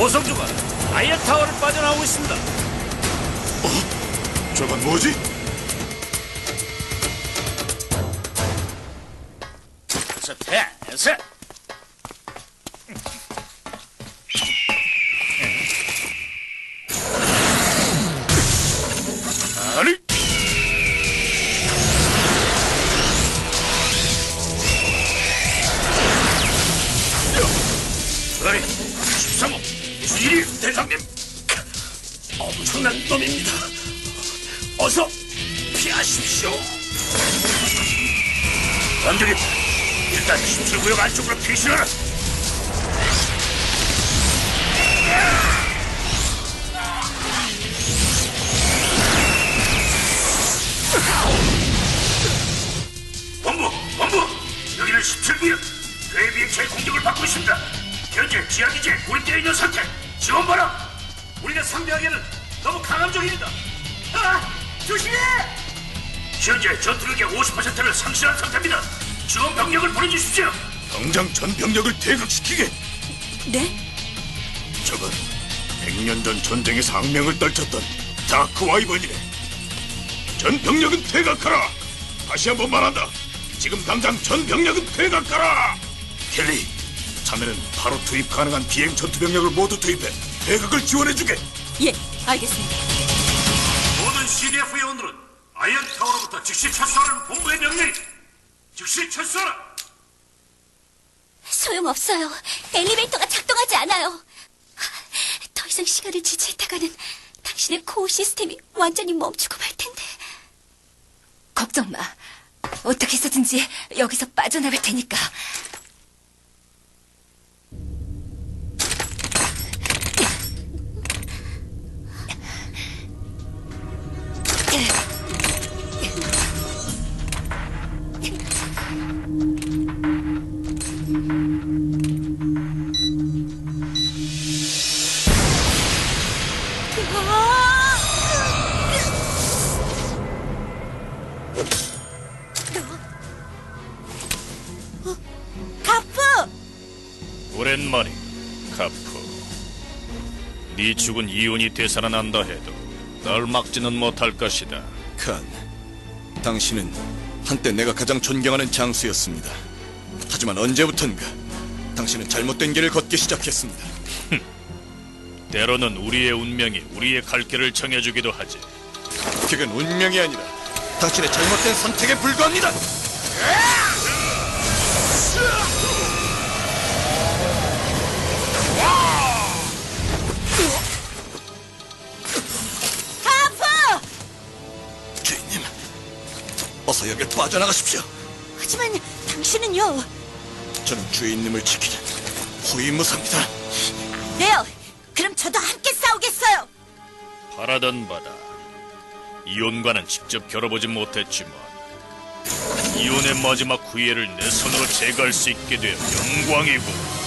고성주가 아이언 타워를 빠져나오고 있습니다. 저건 뭐지? 자, 대세. 어서 피하십시오. 안 되겠다. 일단 17구역 안쪽으로 피신하라. 본부, 본부, 여기는 17구역. 뇌 비행체의 공격을 받고 있습니다. 현재 지하기지에 고립되어 있는 상태. 지원 바라. 우리가 상대하기에는 너무 강함적입니다. 아, 조심해! 현재 전투력의 50%를 상실한 상태입니다. 지원 병력을 보내주십시오. 당장 전 병력을 퇴각시키게. 네? 저건 100년 전 전쟁에서 악명을 떨쳤던 다크 와이번이네. 전 병력은 퇴각하라. 다시 한 번 말한다. 지금 당장 전 병력은 퇴각하라. 켈리, 자네는 바로 투입 가능한 비행 전투 병력을 모두 투입해 퇴각을 지원해주게. 예, 알겠습니다. 아이언 타워로부터 즉시 철수하라는 본부의 명령. 즉시 철수하라. 소용없어요. 엘리베이터가 작동하지 않아요. 더 이상 시간을 지체했다가는 당신의 코어 시스템이 완전히 멈추고 말 텐데. 걱정 마. 어떻게 해서든지 여기서 빠져나갈 테니까. 가프! 오랜만이 카프. 네 죽은 이혼이 되살아난다 해도 널 막지는 못할 것이다. 칸, 당신은 한때 내가 가장 존경하는 장수였습니다. 하지만 언제부턴가 당신은 잘못된 길을 걷기 시작했습니다. 때로는 우리의 운명이 우리의 갈 길을 정해주기도 하지. 그건 운명이 아니라 당신의 잘못된 선택에 불과합니다. 가프! 주인님, 어서 여길 빠져나가십시오. 하지만 당신은요? 저는 주인님을 지키는 호위무사입니다. 네요. 그럼 저도 함께 싸우겠어요. 바라던 바다. 이혼과는 직접 겨뤄보지 못했지만 이혼의 마지막 후예를 내 손으로 제거할 수 있게 되어 영광이고.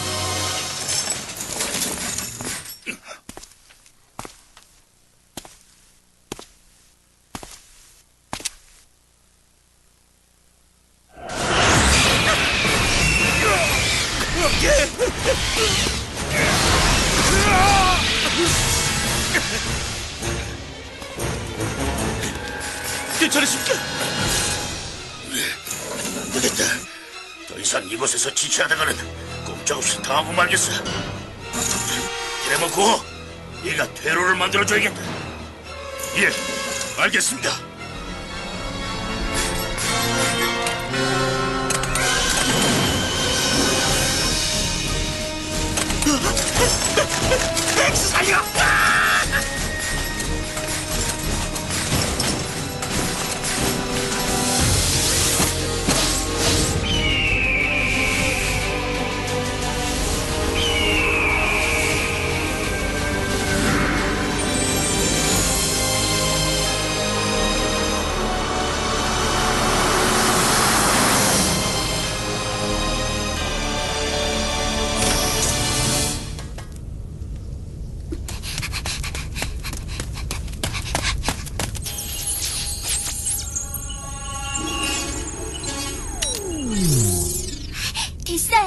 괜찮으십니까? 안 되겠다. 더 이상 이곳에서 지체하다가는 꼼짝없이 당하고 말겠어. 데모고, 네가 퇴로를 만들어줘야겠다. 예, 알겠습니다.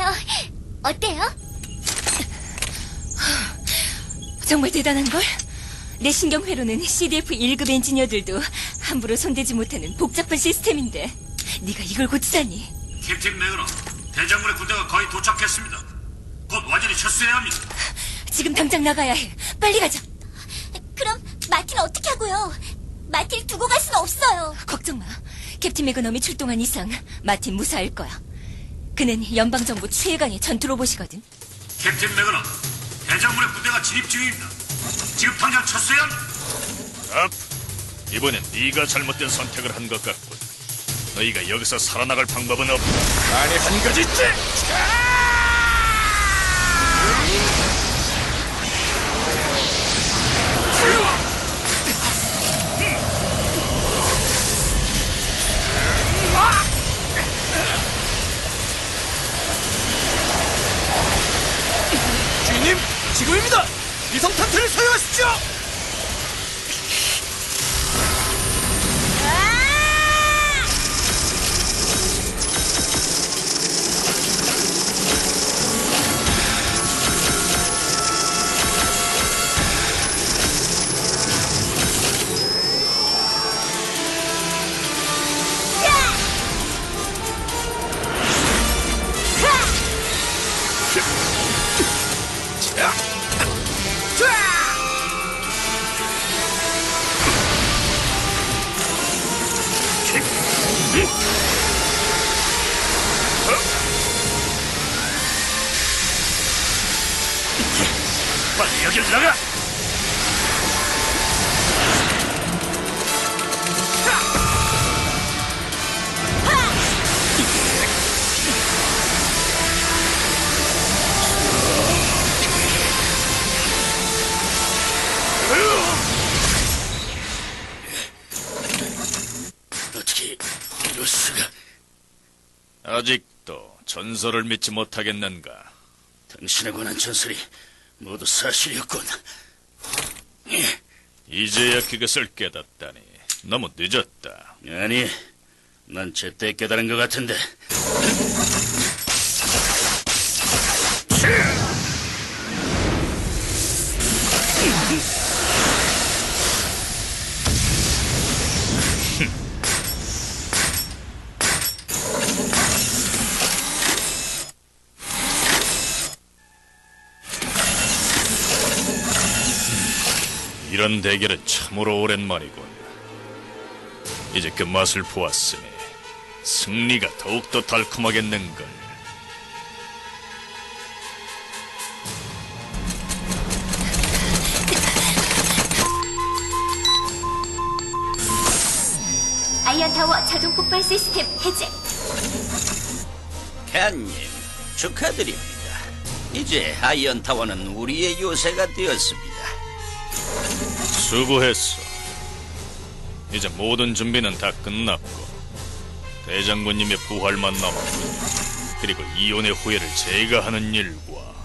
어요. 어때요? 정말 대단한걸? 내 신경회로는 CDF 1급 엔지니어들도 함부로 손대지 못하는 복잡한 시스템인데 네가 이걸 고치다니 캡틴 매그너, 대장군의 군대가 거의 도착했습니다. 곧 완전히 철수해야 합니다. 지금 당장 나가야 해 빨리 가자 그럼 마틴 어떻게 하고요? 마틴 두고 갈순 없어요 걱정 마 캡틴 매그넘이 출동한 이상 마틴 무사할 거야 그는 연방정부 최강의 전투 로봇이거든 캡틴 매그너, 대장군의 군대가 진입 중입니다. 지금 당장 철수해야. 이번엔 네가 잘못된 선택을 한 것 같군. 너희가 여기서 살아나갈 방법은 없다. 아니 한 가지 있지. 지 빨리 여 아직도 전설을 믿지 못하겠는가? 당신에 관한 전설이 모두 사실이었군. 이제야 그것을 깨닫다니 너무 늦었다. 아니, 난 제때 깨달은 것 같은데. 이런 대결은 참으로 오랜만이군. 이제 그 맛을 보았으니 승리가 더욱더 달콤하겠는걸. 아이언타워 자동 폭발 시스템 해제 캔님 축하드립니다. 이제 아이언 타워는 우리의 요새가 되었습니다. 수고했어. 이제 모든 준비는 다 끝났고 대장군님의 부활만 남았군. 그리고 이혼의 후회를 제거하는 일과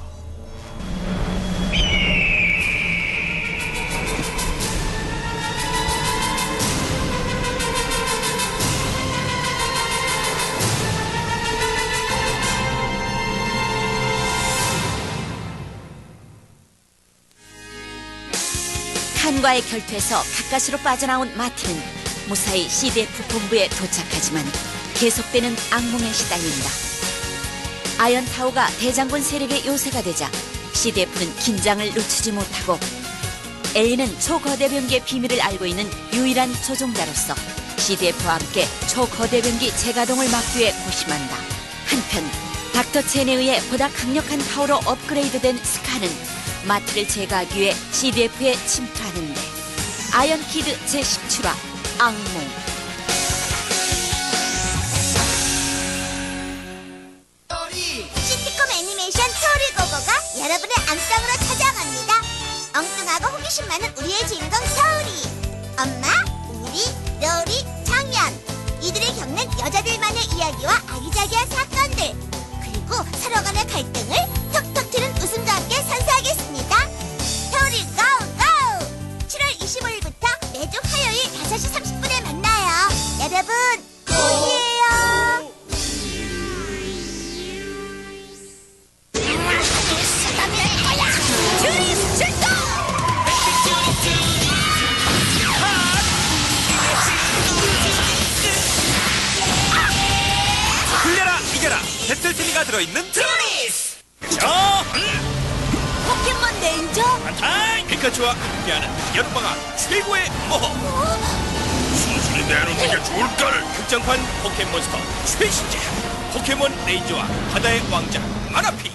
칸과의 결투에서 가까스로 빠져나온 마틴은 무사히 CDF 본부에 도착하지만 계속되는 악몽에 시달린다. 아연타우가 대장군 세력의 요새가 되자 CDF는 긴장을 늦추지 못하고 엘리는 초거대 병기의 비밀을 알고 있는 유일한 조종자로서 CDF와 함께 초거대 병기 재가동을 막기 위해 고심한다. 한편 닥터 첸에 의해 보다 강력한 파워로 업그레이드된 스카는 마트를 제거하기 위해 CDF에 침투하는데 아연키드 제10출화 악몽. 시티콤 애니메이션 서울고고가 여러분의 안방으로 찾아갑니다. 엉뚱하고 호기심 많은 우리의 주인공 배틀티니가 들어있는 드로미스! 저! 음! 포켓몬 레인저? 아, 피카츄와 함께하는 여름방학 최고의 모험! 순순히 내놓는 게 좋을까를 극장판 포켓몬스터 최신작 포켓몬 레인저와 바다의 왕자 아라피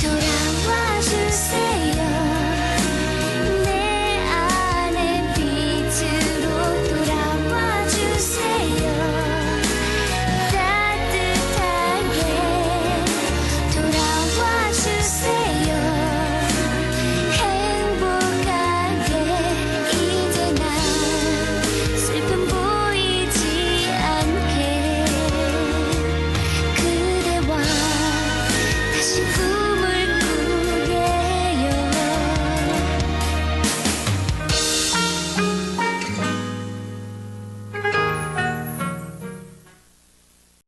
돌아와 주세요